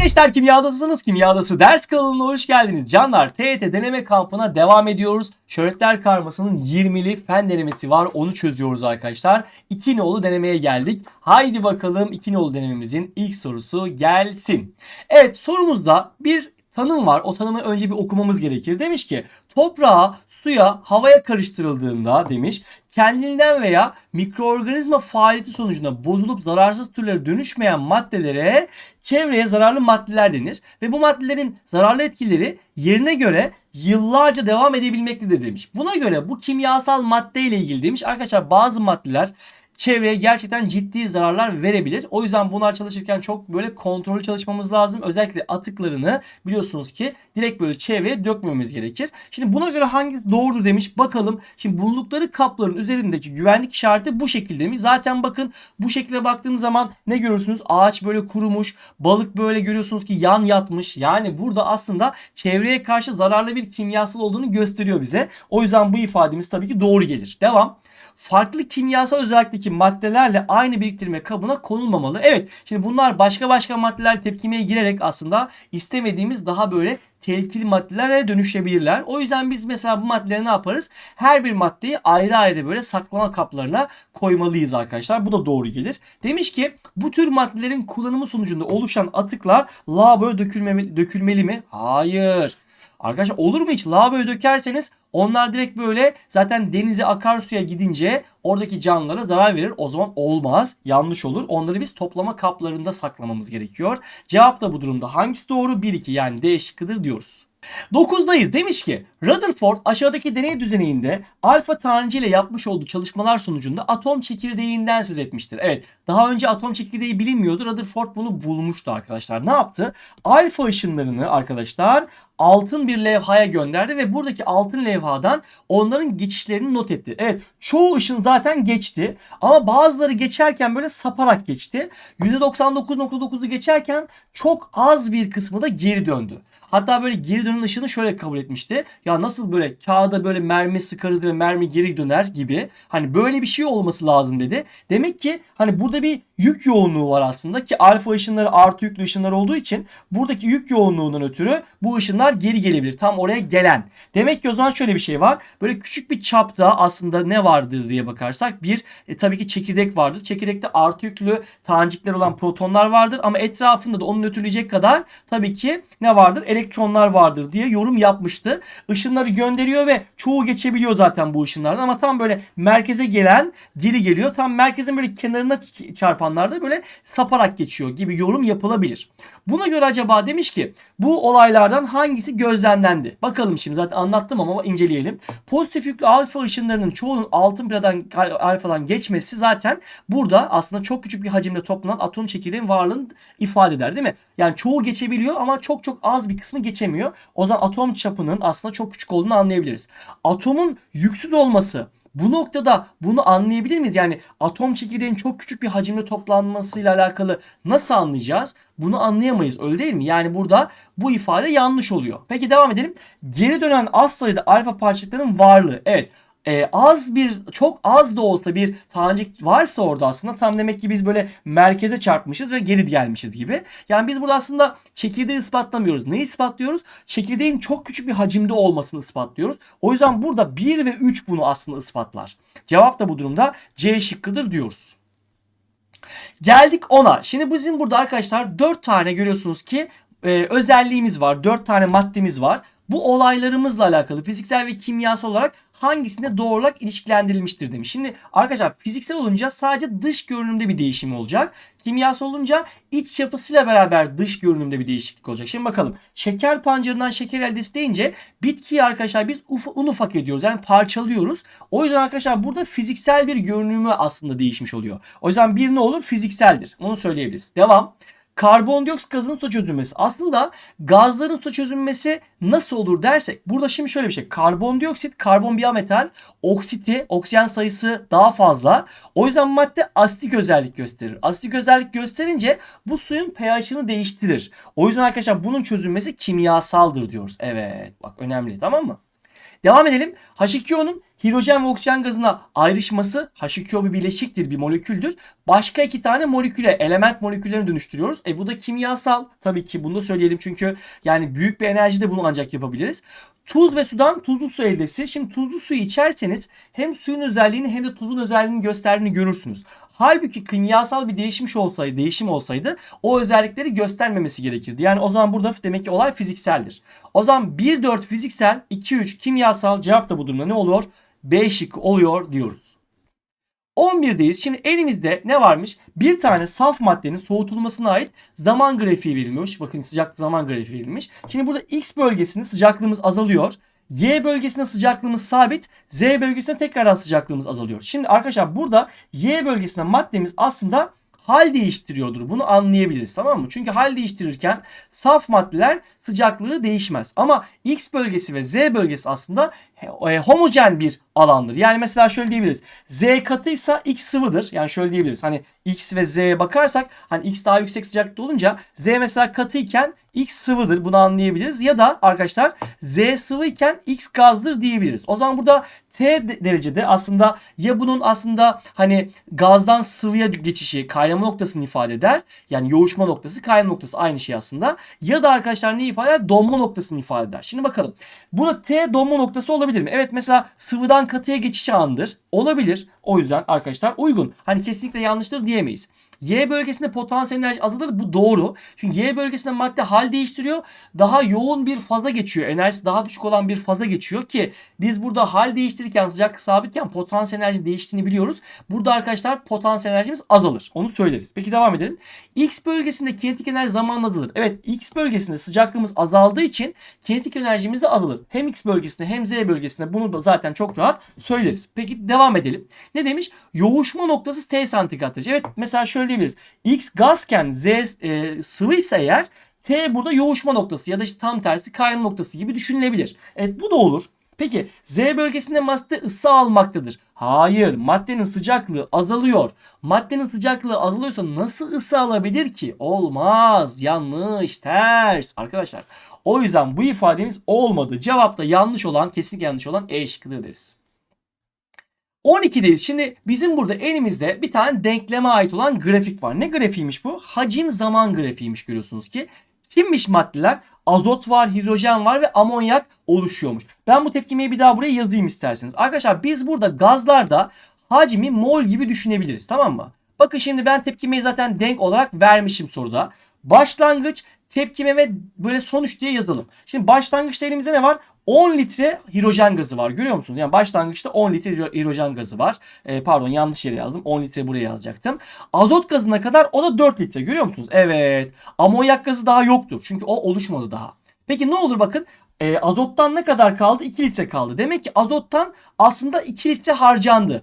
gençler kimyadasısınız. Kimyadası ders kanalına hoş geldiniz. Canlar TET deneme kampına devam ediyoruz. Şöhretler karmasının 20'li fen denemesi var. Onu çözüyoruz arkadaşlar. İki nolu denemeye geldik. Haydi bakalım iki nolu denememizin ilk sorusu gelsin. Evet sorumuzda bir tanım var. O tanımı önce bir okumamız gerekir. Demiş ki toprağa, suya, havaya karıştırıldığında demiş kendinden veya mikroorganizma faaliyeti sonucunda bozulup zararsız türlere dönüşmeyen maddelere çevreye zararlı maddeler denir. Ve bu maddelerin zararlı etkileri yerine göre yıllarca devam edebilmektedir demiş. Buna göre bu kimyasal madde ile ilgili demiş arkadaşlar bazı maddeler çevreye gerçekten ciddi zararlar verebilir. O yüzden bunlar çalışırken çok böyle kontrollü çalışmamız lazım. Özellikle atıklarını biliyorsunuz ki direkt böyle çevreye dökmemiz gerekir. Şimdi buna göre hangisi doğrudur demiş. Bakalım. Şimdi bulundukları kapların üzerindeki güvenlik işareti bu şekilde mi? Zaten bakın bu şekilde baktığınız zaman ne görürsünüz? Ağaç böyle kurumuş. Balık böyle görüyorsunuz ki yan yatmış. Yani burada aslında çevreye karşı zararlı bir kimyasal olduğunu gösteriyor bize. O yüzden bu ifademiz tabii ki doğru gelir. Devam farklı kimyasal özellikteki maddelerle aynı biriktirme kabına konulmamalı. Evet şimdi bunlar başka başka maddeler tepkimeye girerek aslında istemediğimiz daha böyle tehlikeli maddelere dönüşebilirler. O yüzden biz mesela bu maddeleri ne yaparız? Her bir maddeyi ayrı ayrı böyle saklama kaplarına koymalıyız arkadaşlar. Bu da doğru gelir. Demiş ki bu tür maddelerin kullanımı sonucunda oluşan atıklar lavaboya dökülmeli, mi? Hayır. Arkadaşlar olur mu hiç? Lavaboya dökerseniz onlar direkt böyle zaten denize akarsuya gidince oradaki canlılara zarar verir. O zaman olmaz. Yanlış olur. Onları biz toplama kaplarında saklamamız gerekiyor. Cevap da bu durumda hangisi doğru? 1-2 yani D şıkkıdır diyoruz. 9'dayız. Demiş ki Rutherford aşağıdaki deney düzeninde alfa tanrıcı ile yapmış olduğu çalışmalar sonucunda atom çekirdeğinden söz etmiştir. Evet daha önce atom çekirdeği bilinmiyordu. Rutherford bunu bulmuştu arkadaşlar. Ne yaptı? Alfa ışınlarını arkadaşlar altın bir levhaya gönderdi ve buradaki altın levhadan onların geçişlerini not etti. Evet çoğu ışın zaten geçti ama bazıları geçerken böyle saparak geçti. %99.9'u geçerken çok az bir kısmı da geri döndü. Hatta böyle geri dönen ışını şöyle kabul etmişti. Ya nasıl böyle kağıda böyle mermi sıkarız ve mermi geri döner gibi. Hani böyle bir şey olması lazım dedi. Demek ki hani burada bir yük yoğunluğu var aslında ki alfa ışınları artı yüklü ışınlar olduğu için buradaki yük yoğunluğundan ötürü bu ışınlar geri gelebilir. Tam oraya gelen. Demek ki o zaman şöyle bir şey var. Böyle küçük bir çapta aslında ne vardır diye bakarsak bir e, tabii ki çekirdek vardır. Çekirdekte artı yüklü tanecikler olan protonlar vardır ama etrafında da onu nötrleyecek kadar tabii ki ne vardır? Elektronlar vardır diye yorum yapmıştı. Işınları gönderiyor ve çoğu geçebiliyor zaten bu ışınlardan ama tam böyle merkeze gelen geri geliyor. Tam merkezin böyle kenarına çarpanlarda böyle saparak geçiyor gibi yorum yapılabilir. Buna göre acaba demiş ki bu olaylardan hangisi gözlemlendi? Bakalım şimdi zaten anlattım ama inceleyelim. Pozitif yüklü alfa ışınlarının çoğunun altın pladan alfadan geçmesi zaten burada aslında çok küçük bir hacimde toplanan atom çekirdeğin varlığını ifade eder değil mi? Yani çoğu geçebiliyor ama çok çok az bir kısmı geçemiyor. O zaman atom çapının aslında çok küçük olduğunu anlayabiliriz. Atomun yüksüz olması bu noktada bunu anlayabilir miyiz? Yani atom çekirdeğin çok küçük bir hacimde toplanmasıyla alakalı nasıl anlayacağız? Bunu anlayamayız öyle değil mi? Yani burada bu ifade yanlış oluyor. Peki devam edelim. Geri dönen az sayıda alfa parçacıkların varlığı. Evet e, az bir çok az da olsa bir tanecik varsa orada aslında tam demek ki biz böyle merkeze çarpmışız ve geri gelmişiz gibi. Yani biz burada aslında çekirdeği ispatlamıyoruz. Neyi ispatlıyoruz? Çekirdeğin çok küçük bir hacimde olmasını ispatlıyoruz. O yüzden burada 1 ve 3 bunu aslında ispatlar. Cevap da bu durumda C şıkkıdır diyoruz. Geldik 10'a. Şimdi bizim burada arkadaşlar 4 tane görüyorsunuz ki e, özelliğimiz var. 4 tane maddemiz var bu olaylarımızla alakalı fiziksel ve kimyasal olarak hangisine doğru olarak ilişkilendirilmiştir demiş. Şimdi arkadaşlar fiziksel olunca sadece dış görünümde bir değişim olacak. Kimyasal olunca iç yapısıyla beraber dış görünümde bir değişiklik olacak. Şimdi bakalım. Şeker pancarından şeker elde isteyince bitkiyi arkadaşlar biz uf un ufak ediyoruz. Yani parçalıyoruz. O yüzden arkadaşlar burada fiziksel bir görünümü aslında değişmiş oluyor. O yüzden bir ne olur? Fizikseldir. Onu söyleyebiliriz. Devam. Karbondioksit gazının suda çözülmesi. Aslında gazların suda çözülmesi nasıl olur dersek burada şimdi şöyle bir şey. Karbondioksit karbon biyometal oksiti oksijen sayısı daha fazla. O yüzden madde asitik özellik gösterir. Asitik özellik gösterince bu suyun pH'ını değiştirir. O yüzden arkadaşlar bunun çözülmesi kimyasaldır diyoruz. Evet bak önemli tamam mı? Devam edelim. H2O'nun hidrojen ve oksijen gazına ayrışması H2O bir bileşiktir, bir moleküldür. Başka iki tane moleküle, element moleküllerine dönüştürüyoruz. E bu da kimyasal. Tabii ki bunu da söyleyelim çünkü yani büyük bir enerjide bunu ancak yapabiliriz. Tuz ve sudan tuzlu su eldesi. Şimdi tuzlu suyu içerseniz hem suyun özelliğini hem de tuzun özelliğini gösterdiğini görürsünüz. Halbuki kimyasal bir değişmiş olsaydı, değişim olsaydı o özellikleri göstermemesi gerekirdi. Yani o zaman burada demek ki olay fizikseldir. O zaman 1-4 fiziksel, 2-3 kimyasal cevap da bu durumda ne oluyor? B şıkkı oluyor diyoruz. 11'deyiz. Şimdi elimizde ne varmış? Bir tane saf maddenin soğutulmasına ait zaman grafiği verilmiş. Bakın sıcaklık zaman grafiği verilmiş. Şimdi burada X bölgesinde sıcaklığımız azalıyor. Y bölgesinde sıcaklığımız sabit. Z bölgesinde tekrardan sıcaklığımız azalıyor. Şimdi arkadaşlar burada Y bölgesinde maddemiz aslında hal değiştiriyordur. Bunu anlayabiliriz tamam mı? Çünkü hal değiştirirken saf maddeler sıcaklığı değişmez. Ama X bölgesi ve Z bölgesi aslında e, homojen bir alandır. Yani mesela şöyle diyebiliriz. Z katıysa X sıvıdır. Yani şöyle diyebiliriz. Hani X ve Z'ye bakarsak hani X daha yüksek sıcaklıkta olunca Z mesela katıyken X sıvıdır. Bunu anlayabiliriz. Ya da arkadaşlar Z sıvıyken X gazdır diyebiliriz. O zaman burada T derecede aslında ya bunun aslında hani gazdan sıvıya geçişi kaynama noktasını ifade eder. Yani yoğuşma noktası kaynama noktası aynı şey aslında. Ya da arkadaşlar ne ifade eder? Donma noktasını ifade eder. Şimdi bakalım. Burada T donma noktası olabilir mi? Evet mesela sıvıdan katıya geçiş anıdır. Olabilir. O yüzden arkadaşlar uygun. Hani kesinlikle yanlıştır diyemeyiz. Y bölgesinde potansiyel enerji azalır. Bu doğru. Çünkü Y bölgesinde madde hal değiştiriyor. Daha yoğun bir faza geçiyor. Enerjisi daha düşük olan bir faza geçiyor ki biz burada hal değiştirirken sıcaklık sabitken potansiyel enerji değiştiğini biliyoruz. Burada arkadaşlar potansiyel enerjimiz azalır. Onu söyleriz. Peki devam edelim. X bölgesinde kinetik enerji zamanla azalır. Evet X bölgesinde sıcaklığımız azaldığı için kinetik enerjimiz de azalır. Hem X bölgesinde hem Z bölgesinde bunu zaten çok rahat söyleriz. Peki devam edelim. Ne demiş? Yoğuşma noktası T santigrat derece. Evet mesela şöyle diyebiliriz. X gazken Z e, sıvıysa eğer T burada yoğuşma noktası ya da işte tam tersi kaynama noktası gibi düşünülebilir. Evet bu da olur. Peki Z bölgesinde madde ısı almaktadır. Hayır maddenin sıcaklığı azalıyor. Maddenin sıcaklığı azalıyorsa nasıl ısı alabilir ki? Olmaz. Yanlış. Ters. Arkadaşlar o yüzden bu ifademiz olmadı. Cevapta yanlış olan kesinlikle yanlış olan E şıkkıdır deriz. 12'deyiz. Şimdi bizim burada elimizde bir tane denkleme ait olan grafik var. Ne grafiğiymiş bu? Hacim zaman grafiğiymiş görüyorsunuz ki. Kimmiş maddeler? Azot var, hidrojen var ve amonyak oluşuyormuş. Ben bu tepkimeyi bir daha buraya yazayım isterseniz. Arkadaşlar biz burada gazlarda hacmi mol gibi düşünebiliriz tamam mı? Bakın şimdi ben tepkimeyi zaten denk olarak vermişim soruda. Başlangıç, tepkime ve böyle sonuç diye yazalım. Şimdi başlangıçta elimizde ne var? 10 litre hidrojen gazı var. Görüyor musunuz? Yani başlangıçta 10 litre hidrojen gazı var. E, pardon yanlış yere yazdım. 10 litre buraya yazacaktım. Azot gazına kadar o da 4 litre. Görüyor musunuz? Evet. Amonyak gazı daha yoktur. Çünkü o oluşmadı daha. Peki ne olur bakın. E, azottan ne kadar kaldı? 2 litre kaldı. Demek ki azottan aslında 2 litre harcandı.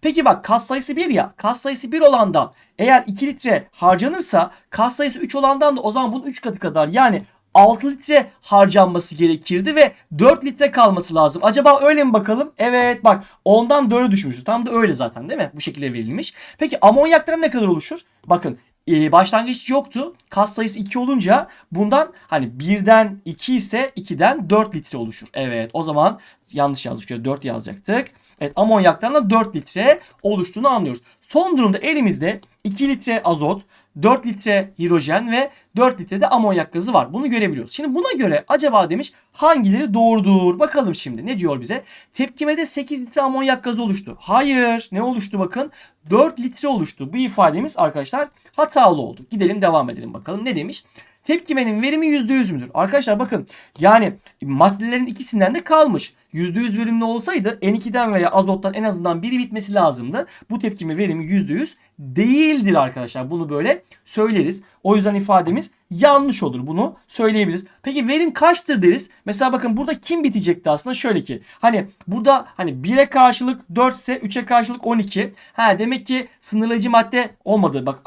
Peki bak kas sayısı 1 ya. Kas sayısı 1 olandan eğer 2 litre harcanırsa kas sayısı 3 olandan da o zaman bunun 3 katı kadar yani 6 litre harcanması gerekirdi ve 4 litre kalması lazım. Acaba öyle mi bakalım? Evet bak ondan 4'e düşmüşüz. Tam da öyle zaten değil mi? Bu şekilde verilmiş. Peki amonyaktan ne kadar oluşur? Bakın e, başlangıç yoktu. Kas sayısı 2 olunca bundan hani 1'den 2 ise 2'den 4 litre oluşur. Evet o zaman yanlış yazdık. Şöyle 4 yazacaktık. Evet amonyaktan da 4 litre oluştuğunu anlıyoruz. Son durumda elimizde 2 litre azot, 4 litre hidrojen ve 4 litre de amonyak gazı var. Bunu görebiliyoruz. Şimdi buna göre acaba demiş hangileri doğrudur? Bakalım şimdi ne diyor bize? Tepkimede 8 litre amonyak gazı oluştu. Hayır. Ne oluştu bakın? 4 litre oluştu. Bu ifademiz arkadaşlar hatalı oldu. Gidelim devam edelim bakalım. Ne demiş? Tepkimenin verimi %100 müdür? Arkadaşlar bakın yani maddelerin ikisinden de kalmış. %100 verimli olsaydı N2'den veya azottan en azından biri bitmesi lazımdı. Bu tepkime verimi %100 değildir arkadaşlar. Bunu böyle söyleriz. O yüzden ifademiz yanlış olur. Bunu söyleyebiliriz. Peki verim kaçtır deriz. Mesela bakın burada kim bitecekti aslında? Şöyle ki hani burada hani 1'e karşılık 4 ise 3'e karşılık 12. Ha demek ki sınırlayıcı madde olmadı. Bak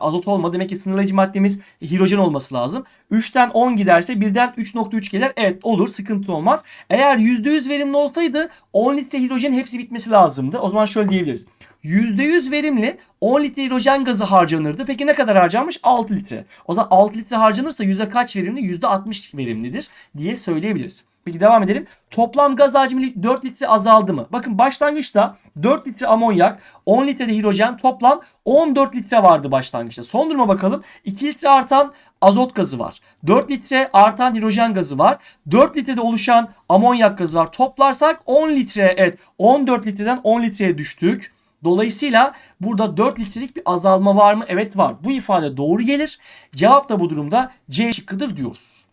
azot olmadı. Demek ki sınırlayıcı maddemiz hidrojen olması lazım. 3'ten 10 giderse 1'den 3.3 gelir. Evet olur. Sıkıntı olmaz. Eğer %100 verimli olsaydı 10 litre hidrojen hepsi bitmesi lazımdı. O zaman şöyle diyebiliriz. %100 verimli 10 litre hidrojen gazı harcanırdı. Peki ne kadar harcanmış? 6 litre. O zaman 6 litre harcanırsa yüzde kaç verimli? %60 verimlidir diye söyleyebiliriz. Peki devam edelim. Toplam gaz hacmi 4 litre azaldı mı? Bakın başlangıçta 4 litre amonyak, 10 litre de hidrojen toplam 14 litre vardı başlangıçta. Son duruma bakalım. 2 litre artan azot gazı var. 4 litre artan hidrojen gazı var. 4 litrede oluşan amonyak gazı var. Toplarsak 10 litre evet 14 litreden 10 litreye düştük. Dolayısıyla burada 4 litrelik bir azalma var mı? Evet var. Bu ifade doğru gelir. Cevap da bu durumda C şıkkıdır diyoruz.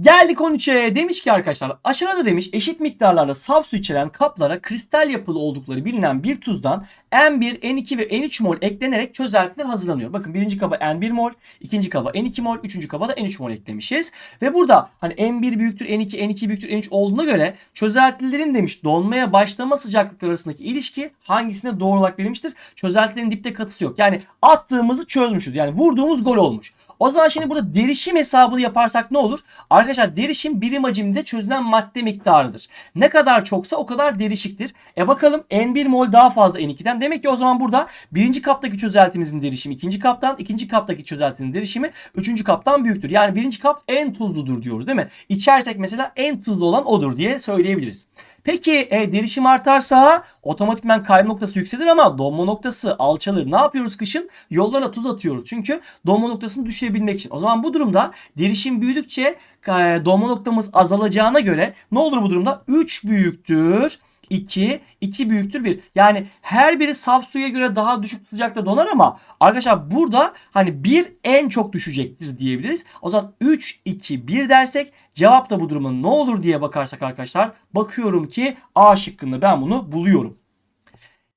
Geldik 13'e demiş ki arkadaşlar aşağıda demiş eşit miktarlarla saf su içeren kaplara kristal yapılı oldukları bilinen bir tuzdan N1, N2 ve N3 mol eklenerek çözeltiler hazırlanıyor. Bakın birinci kaba N1 mol, ikinci kaba N2 mol, üçüncü kaba da N3 mol eklemişiz. Ve burada hani N1 büyüktür N2, N2 büyüktür N3 olduğuna göre çözeltilerin demiş donmaya başlama sıcaklıkları arasındaki ilişki hangisine doğru olarak verilmiştir? Çözeltilerin dipte katısı yok. Yani attığımızı çözmüşüz. Yani vurduğumuz gol olmuş. O zaman şimdi burada derişim hesabını yaparsak ne olur? Arkadaşlar derişim birim hacimde çözülen madde miktarıdır. Ne kadar çoksa o kadar derişiktir. E bakalım N1 mol daha fazla N2'den. Demek ki o zaman burada birinci kaptaki çözeltimizin derişimi ikinci kaptan, ikinci kaptaki çözeltinin derişimi üçüncü kaptan büyüktür. Yani birinci kap en tuzludur diyoruz değil mi? İçersek mesela en tuzlu olan odur diye söyleyebiliriz. Peki e, derişim artarsa otomatikman kayma noktası yükselir ama donma noktası alçalır. Ne yapıyoruz kışın? Yollara tuz atıyoruz. Çünkü donma noktasını düşürebilmek için. O zaman bu durumda derişim büyüdükçe e, donma noktamız azalacağına göre ne olur bu durumda? 3 büyüktür. 2, 2 büyüktür 1. Yani her biri saf suya göre daha düşük sıcakta donar ama arkadaşlar burada hani 1 en çok düşecektir diyebiliriz. O zaman 3, 2, 1 dersek cevap da bu durumun ne olur diye bakarsak arkadaşlar bakıyorum ki A şıkkında ben bunu buluyorum.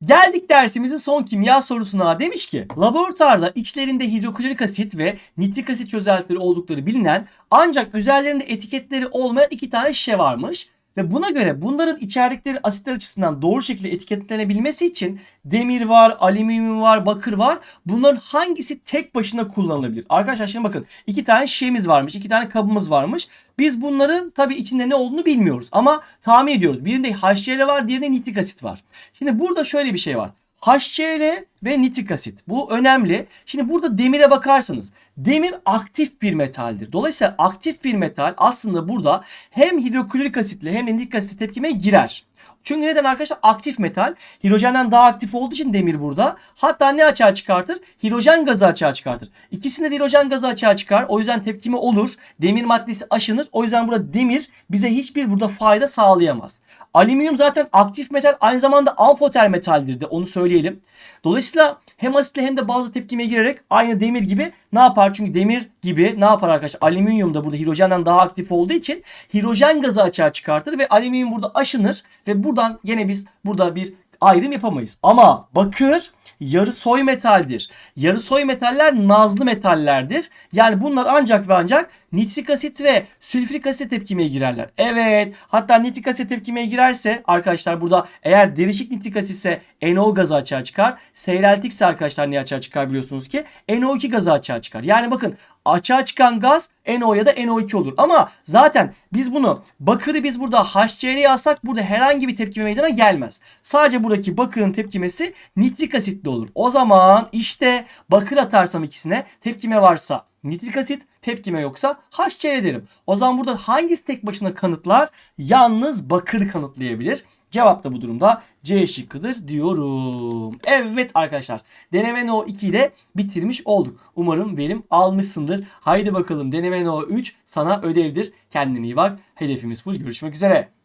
Geldik dersimizin son kimya sorusuna. Demiş ki laboratuvarda içlerinde hidroklorik asit ve nitrik asit çözeltileri oldukları bilinen ancak üzerlerinde etiketleri olmayan iki tane şişe varmış. Ve buna göre bunların içerdikleri asitler açısından doğru şekilde etiketlenebilmesi için demir var, alüminyum var, bakır var. Bunların hangisi tek başına kullanılabilir? Arkadaşlar şimdi bakın iki tane şişemiz varmış, iki tane kabımız varmış. Biz bunların tabii içinde ne olduğunu bilmiyoruz ama tahmin ediyoruz. Birinde HCl var, diğerinde nitrik asit var. Şimdi burada şöyle bir şey var. HCl ve nitrik asit. Bu önemli. Şimdi burada demire bakarsanız demir aktif bir metaldir. Dolayısıyla aktif bir metal aslında burada hem hidroklorik asitle hem de nitrik asit tepkime girer. Çünkü neden arkadaşlar? Aktif metal. Hidrojenden daha aktif olduğu için demir burada. Hatta ne açığa çıkartır? Hidrojen gazı açığa çıkartır. İkisinde de hidrojen gazı açığa çıkar. O yüzden tepkime olur. Demir maddesi aşınır. O yüzden burada demir bize hiçbir burada fayda sağlayamaz. Alüminyum zaten aktif metal aynı zamanda amfoter metaldir de onu söyleyelim. Dolayısıyla hem asitle hem de bazı tepkimeye girerek aynı demir gibi ne yapar? Çünkü demir gibi ne yapar arkadaşlar? Alüminyum da burada hidrojenden daha aktif olduğu için hidrojen gazı açığa çıkartır ve alüminyum burada aşınır ve buradan gene biz burada bir ayrım yapamayız. Ama bakır yarı soy metaldir. Yarı soy metaller nazlı metallerdir. Yani bunlar ancak ve ancak nitrik asit ve sülfürik asit tepkimeye girerler. Evet hatta nitrik asit tepkimeye girerse arkadaşlar burada eğer derişik nitrik asit ise NO gazı açığa çıkar. Seyreltikse arkadaşlar ne açığa çıkar biliyorsunuz ki NO2 gazı açığa çıkar. Yani bakın açığa çıkan gaz NO ya da NO2 olur. Ama zaten biz bunu bakırı biz burada HCl'ye alsak burada herhangi bir tepkime meydana gelmez. Sadece buradaki bakırın tepkimesi nitrik asitli olur. O zaman işte bakır atarsam ikisine tepkime varsa nitrik asit tepkime yoksa HCl derim. O zaman burada hangisi tek başına kanıtlar? Yalnız bakır kanıtlayabilir. Cevap da bu durumda C şıkkıdır diyorum. Evet arkadaşlar deneme no 2'yi de bitirmiş olduk. Umarım verim almışsındır. Haydi bakalım deneme no 3 sana ödevdir. Kendine iyi bak. Hedefimiz full. Görüşmek üzere.